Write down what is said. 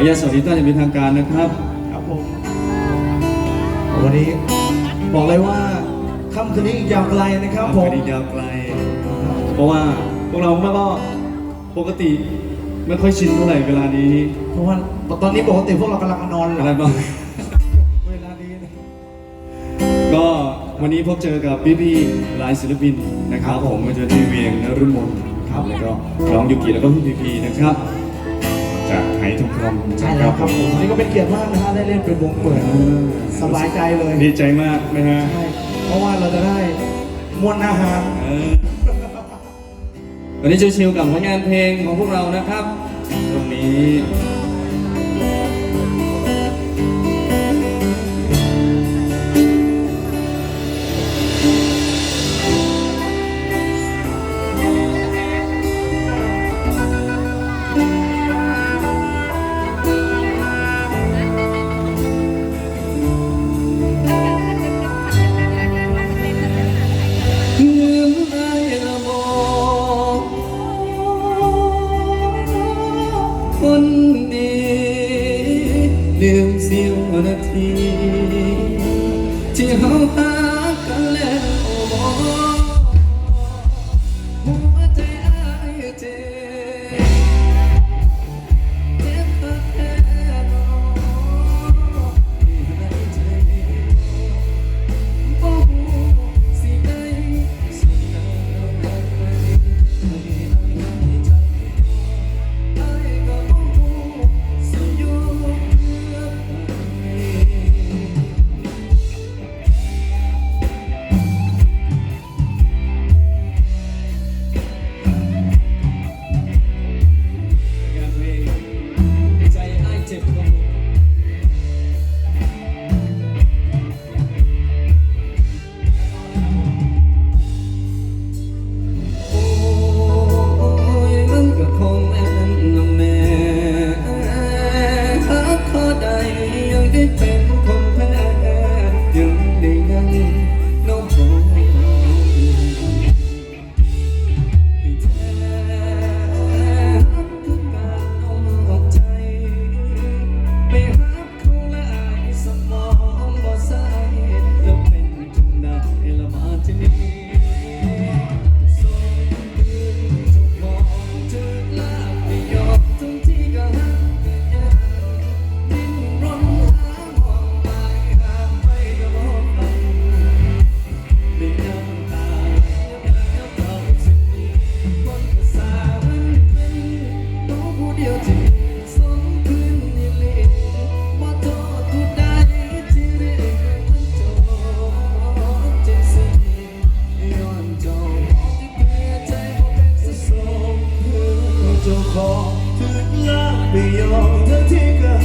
ออนุญาตสวัสดีท่านอย่างเป็นทางการนะครับครับผมวันนี้บอกเลยว่าค่ำคืนนี้อีกยาวไกลนะครับผมไปดียาวไกล เพราะว่าพวกเราไม่ก็ปกติไม่ค่อยชินเท่าไหร่เวลานี้ เพราะว่าตอนนี้ปกติพวกเรากำลังนอนหอะไรลับบ้างเวลานี้นะก็วันนี้พบเจอกับพี่พี่ๆหลายศิลปินนะครับ ผมมาเจอที่เวียงนรุ่มนครับแล้วก็น้องยูกิแล้วก็พี่พีพีนะครับ จากไหทองคำใช่แล้วครับผมวันนี้ก็เป็นเกียรติมากนะฮะได้เล่นเป็นวงเปิดสบายใจเลยดีใจมากนะฮะใช่เพราะว่าเราจะได้มวลอาหารเออวันนี้ชิวๆกับผลงานเพลงของพวกเรานะครับ ตรงนี้ ลืมเสี้ยวนาที ที่เขาหา ของถึงลาไม่ยอมเธอที่กระ